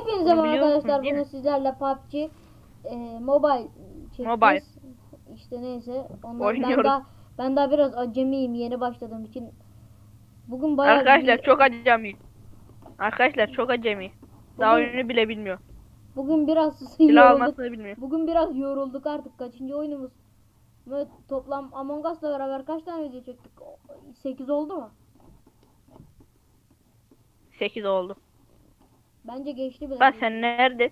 Hepinize merhaba arkadaşlar. Bugün sizlerle PUBG e, Mobile çekeceğiz. Mobile. İşte neyse. Ondan ben Oynuyoruz. daha ben daha biraz acemiyim yeni başladığım için. Bugün bayağı Arkadaşlar bir- çok acemi. Arkadaşlar çok acemi. Daha Bugün- oyunu bile bilmiyor. bugün biraz Silah yorulduk. bilmiyor. Bugün biraz yorulduk artık. Kaçıncı oyunumuz? Böyle toplam Among Us'la beraber kaç tane video çektik? 8 oldu mu? 8 oldu. Bence geçti bile. Lan sen nerede?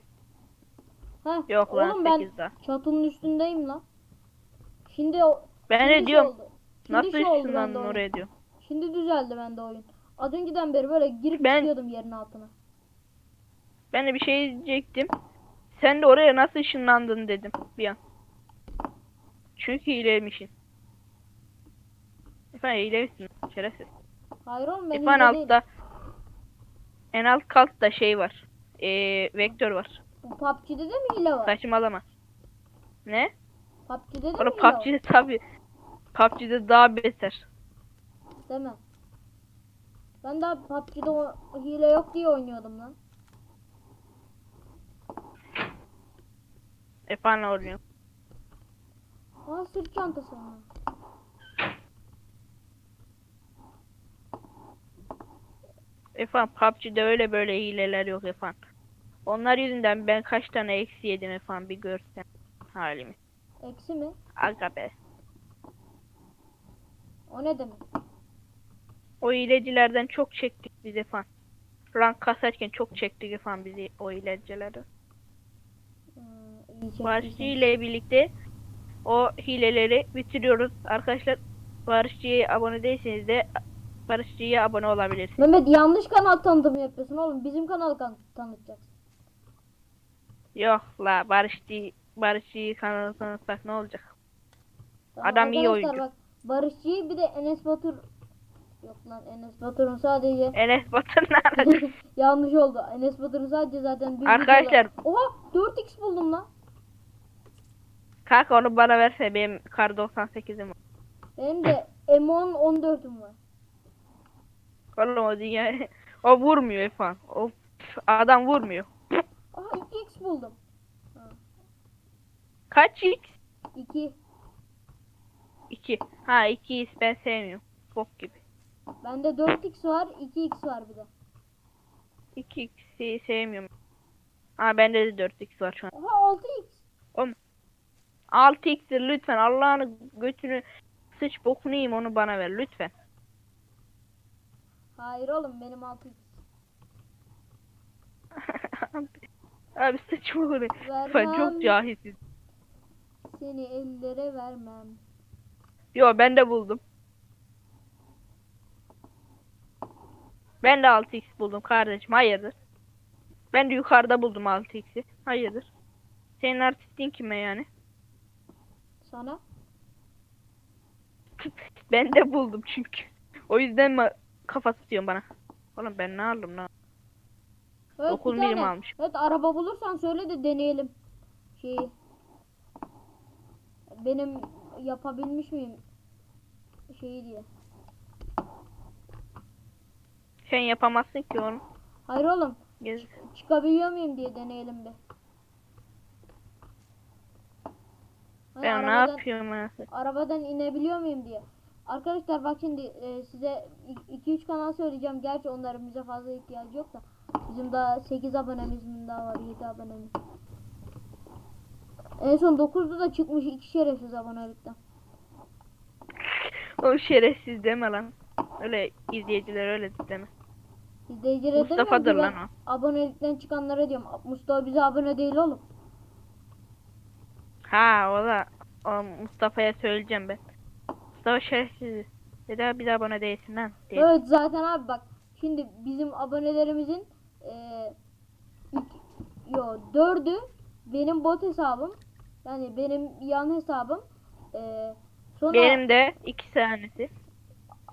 Heh, Yok lan oğlum ben 8 daha. çatının üstündeyim lan. Şimdi o Ben şimdi ne şey diyorum? oldu. Şimdi Nasıl şey oldu bende oyun. oraya diyor. Şimdi düzeldi bende oyun. Az önceden beri böyle girip Ben- çıkıyordum yerin altına. Ben de bir şey diyecektim. Sen de oraya nasıl ışınlandın dedim bir an. Çünkü hileymişsin. Efendim hileymişsin şerefsiz. Hayır oğlum ben Efendim hile değilim. En alt katta şey var. Ee, vektör var. PUBG'de de mi hile var? Saçmalama. Ne? PUBG'de de mi Oğlum hile var? PUBG'de tabi. PUBG'de daha beter. Değil mi? Ben daha PUBG'de o hile yok diye oynuyordum lan. Efendim oynuyor. Aa sırt çantası mı? Efendim PUBG'de öyle böyle hileler yok efendim. Onlar yüzünden ben kaç tane eksi yedim efendim bir görsen halimi. Eksi mi? Aga be. O ne demek? O hilecilerden çok çektik biz efendim. Rank kasarken çok çektik efendim bizi o hilecilerden. Hmm, Barışçı ile birlikte o hileleri bitiriyoruz. Arkadaşlar Barışçı'ya abone değilseniz de Barışçı'ya abone olabilirsiniz. Mehmet yanlış kanal tanıtımı yapıyorsun oğlum. Bizim kanal kan tanıtacaksın. Yok la Barışçı Barışçı'yı kanalına tanıtsak ne olacak? Tamam, Adam iyi oyuncu. Bak, Barışçı'yı bir de Enes Batur Yok lan Enes Batur'un sadece Enes Batur nerede? yanlış oldu. Enes Batur'un sadece zaten bir Arkadaşlar- videoda- Oha 4x buldum lan. Kanka onu bana verse benim kar 98'im var. Benim de M10 14'üm var. Oğlum o dünya o vurmuyor efendim. O adam vurmuyor. Aha 2x buldum. Kaç x? 2. 2. Ha 2 x ben sevmiyorum. Bok gibi. Bende 4x var, 2x var bir de. 2 x'i sevmiyorum. Ha bende de 4x var şu an. Oha 6x. 6x'tir lütfen Allah'ını götünü sıç bokunu yiyeyim onu bana ver lütfen. Hayır oğlum benim 6x. Abi bokunu. Sen Vermem. çok cahilsin. Seni ellere vermem. Yo ben de buldum. Ben de 6x buldum kardeşim hayırdır? Ben de yukarıda buldum 6x'i. Hayırdır? Senin artistin kime yani? Sana. Ben de buldum çünkü. O yüzden mi kafa tutuyorsun bana? Oğlum ben ne aldım lan? Evet, Dokuz bir milim tane- almış. Evet araba bulursan söyle de deneyelim. Şeyi. Benim yapabilmiş miyim? Şeyi diye. Sen yapamazsın ki onu. Hayır oğlum. Gez. Çıkabiliyor muyum diye deneyelim bir. Hani Ben ne arabadan- yapıyorum anasını? arabadan inebiliyor muyum diye. Arkadaşlar bak şimdi e, size 2-3 kanal söyleyeceğim. Gerçi onların bize fazla ihtiyacı yok da. Bizim daha 8 abonemiz mi daha var 7 abonemiz. En son 9'da da çıkmış iki şerefsiz abonelikten. O şerefsiz deme lan. Öyle izleyiciler öyle deme. İzleyicilere Mustafa'dır lan ben Abonelikten çıkanlara diyorum. Mustafa bize abone değil oğlum. Ha o da o Mustafa'ya söyleyeceğim ben. Mustafa şerefsiz. Dedi bir daha bana değilsin lan. Diye. Evet zaten abi bak. Şimdi bizim abonelerimizin eee yo dördü benim bot hesabım. Yani benim yan hesabım. Eee sonra Benim de iki tanesi.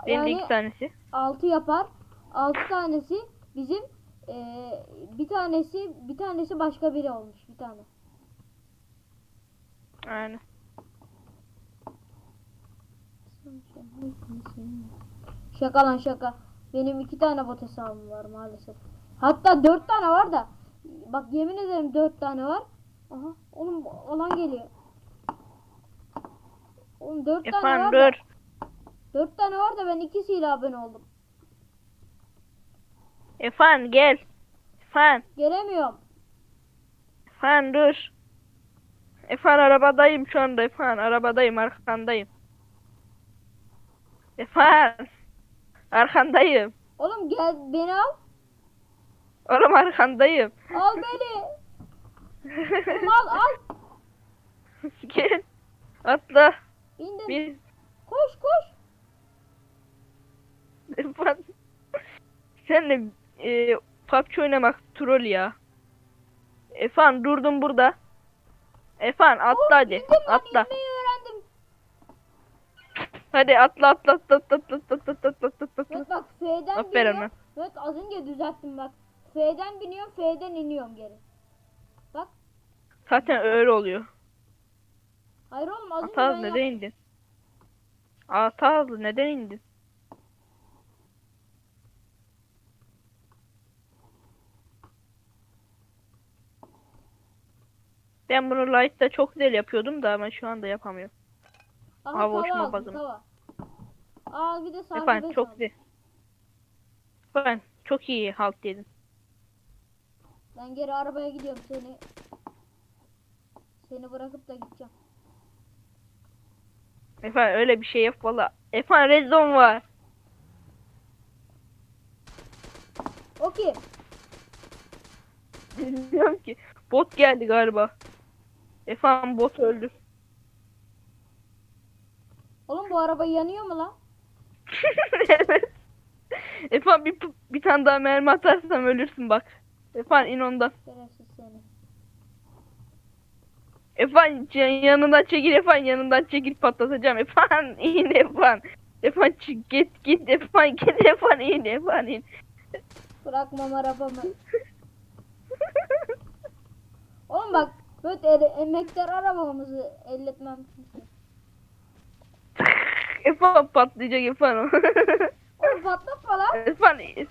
Benim de yani iki tanesi. 6 yapar. 6 tanesi bizim eee, bir tanesi bir tanesi başka biri olmuş bir tane. Aynen. Şaka lan şaka. Benim iki tane bot hesabım var maalesef. Hatta dört tane var da bak yemin ederim dört tane var. Aha oğlum alan geliyor. Oğlum dört tane Efan var da. dur. Dört tane var da ben ikisiyle abone oldum. Efan gel. Efan. Gelemiyorum. Efan dur. Efan arabadayım şu anda Efan arabadayım arkandayım. Efan. Arkandayım. Oğlum gel beni al. Oğlum arkandayım. Al beni. Oğlum al al. Gel. Atla. Bindim. Bir. Koş koş. Efan. Senle e, PUBG oynamak troll ya. Efan durdum burada. Efan atla Oh, hadi. bindim Atla. öğrendim. Hadi atla atla atla atla atla atla atla atla atla atla. Evet bak F'den Aferin biniyorum. Evet az önce düzelttim bak. F'den biniyorum F'den iniyorum geri. Bak. Zaten öyle oluyor. Hayır oğlum az önce Ataz ben neden indin? Ataz neden indin? Ben bunu Light'ta çok güzel yapıyordum da ama şu anda yapamıyorum. Tava uçma aldım, bazım. Aa bir de sahibi Efendim çok güzel. Ben çok iyi halt dedim. Ben geri arabaya gidiyorum seni. Seni bırakıp da gideceğim. Efendim öyle bir şey yok valla. Efendim Red Zone var. Okey. Bilmiyorum ki. Bot geldi galiba. Efendim bot öldü. Oğlum bu araba yanıyor mu lan? evet. Efendim bir, bir tane daha mermi atarsam ölürsün bak. Efendim in ondan. Can- yanından çekil efendim yanından çekil patlatacağım. Efendim in efendim. Efendim çık- git git efendim git efendim in efendim in. Bırakmam arabamı. Oğlum bak böyle emektar arabamızı elletmem efendim patlayacak efendim. Oğlum patlatma lan. efendim.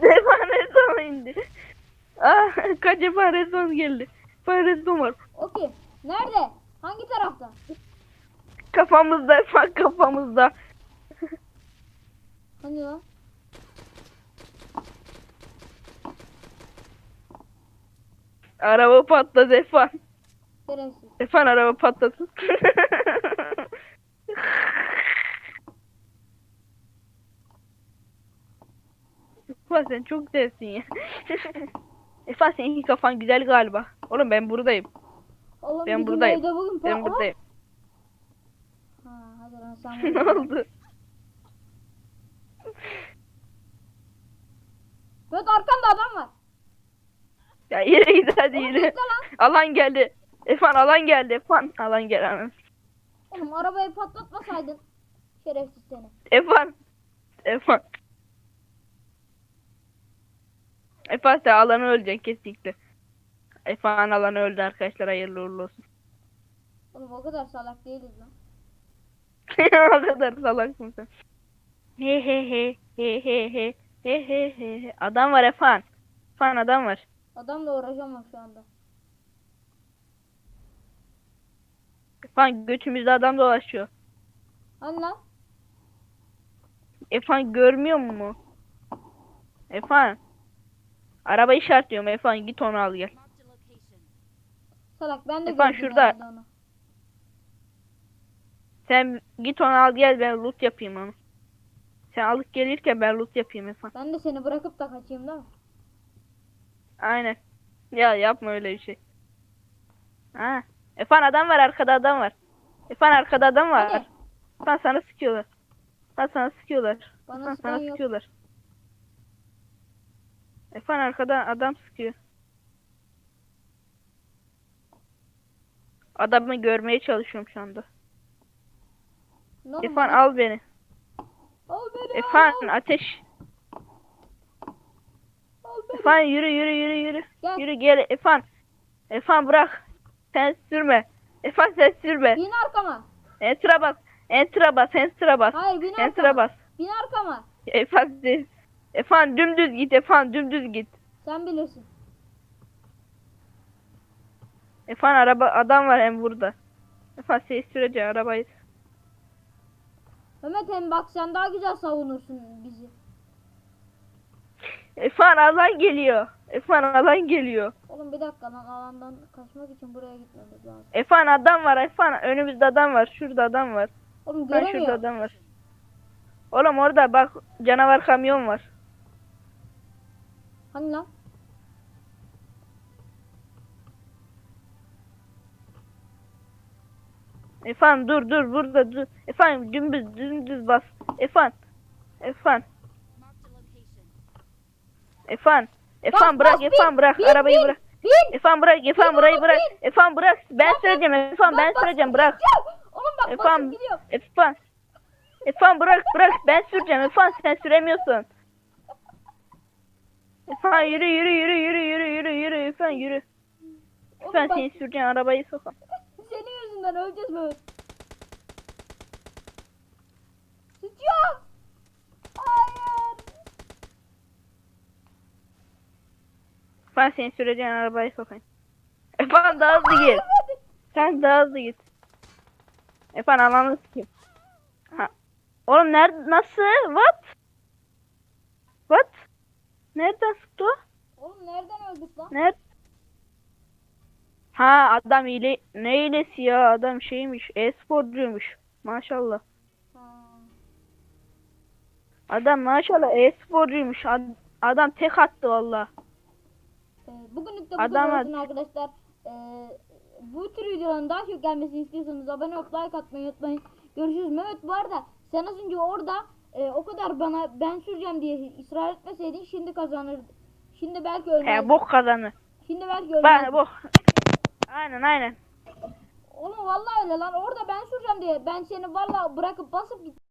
Efendim rezon indi. Ah kaç efendim rezon geldi. Efendim rezon var. Okey. Nerede? Hangi tarafta? Kafamızda efendim kafamızda. Hani lan? Araba patladı. Şerefsiz. Efendim araba patladı. Efendim sen çok güzelsin ya. Efendim senin kafan güzel galiba. Oğlum ben buradayım. Oğlum Ben buradayım. bugün Ben buradayım. Ha, hadi lan sen ne oldu? Evet arkanda adam var. Ya yere git hadi Oğlum lan. Alan geldi. Efan alan geldi. Efan alan geldi. anam. Oğlum arabayı patlatmasaydın. Şerefsiz seni. Efan. Efan. Efan sen alanı öleceksin kesinlikle. Efan alanı öldü arkadaşlar hayırlı uğurlu olsun. Oğlum o kadar salak değiliz lan. o kadar salaksın sen. He he he he he he he he he he. Adam var Efan. Efan adam var. Adamla uğraşamam şu anda. Efan götümüzde adam dolaşıyor. Lan? Efan görmüyor mu? Efan. Araba işaretliyorum Efan git onu al gel. Salak ben de Efendim, gördüm şurada. onu. Sen git onu al gel ben loot yapayım onu. Sen alıp gelirken ben loot yapayım Efan. Ben de seni bırakıp da kaçayım mi? Aynen. Ya yapma öyle bir şey. Ha. Efan adam var arkada adam var. Efan arkada adam var. Hadi. Efan sana sıkıyorlar. Efan sana sıkıyorlar. Bana Efan sana yok. sıkıyorlar. Efan arkada adam sıkıyor. Adamı görmeye çalışıyorum şu anda. Oldu Efan al beni. Al beni Efan al. ateş. Al beni. Efan yürü yürü yürü yürü. Gel. Yürü gel Efan. Efan bırak. Sen sürme. Efan sen sürme. Bin arkama. Enter'a bas. Enter'a bas. Enter'a bas. Hayır bin Enter'a arkama. bas. Bin arkama. Efan sen- Efan dümdüz git. Efan dümdüz git. Sen bilirsin. Efan araba adam var hem burada. Efan ses sürece arabayı. Mehmet hem bak sen daha güzel savunursun bizi. Efan alan geliyor. Efan alan geliyor. Oğlum bir dakika lan alandan kaçmak için buraya gitmemiz lazım. Efan adam var Efan önümüzde adam var. Şurada adam var. Oğlum Bak şurada göremiyorum. adam var. Oğlum orada bak canavar kamyon var. Hani lan? Efan dur dur burada dur. Efan dümdüz dümdüz bas. Efan. Efan. Efan Bas, bırak Efan bırak bin, arabayı bin, bırak. Bin! Efan bırak Efan Bin burayı bırak. Efan bırak ben Bas, süreceğim Efan ben süreceğim bırak. Oğlum bak gidiyor. Efan. Efan bırak bırak ben süreceğim Efan sen süremiyorsun. Efan yürü yürü yürü yürü yürü yürü yürü Efan yürü. Oğlum Efan bak, seni süreceğim arabayı sokam. senin yüzünden öleceğiz Mehmet. Sıçıyor. Hayır. Efan seni süreceğim arabayı sokayım. Efan daha hızlı git. Sen daha hızlı git. Efan ananı sikeyim. Ha. Oğlum nerede nasıl? What? What? Nereden sıktı? Oğlum nereden öldük lan? Nerede? Ha adam hile ne hilesi ya adam şeymiş e-sporcuymuş maşallah. Ha. Adam maşallah e-sporcuymuş Ad- adam tek attı valla. Ee, bugünlük de bu Adam kadar olsun arkadaşlar. Ee, bu tür videoların daha çok gelmesini istiyorsanız abone olup like atmayı unutmayın. Görüşürüz. Mehmet bu arada sen az önce orada e, o kadar bana ben süreceğim diye ısrar etmeseydin şimdi kazanırdın. Şimdi belki ölmezdin. He bok kazanır. Şimdi belki Ben ölmezdin. bok. Aynen aynen. Oğlum vallahi öyle lan. Orada ben süreceğim diye ben seni vallahi bırakıp basıp.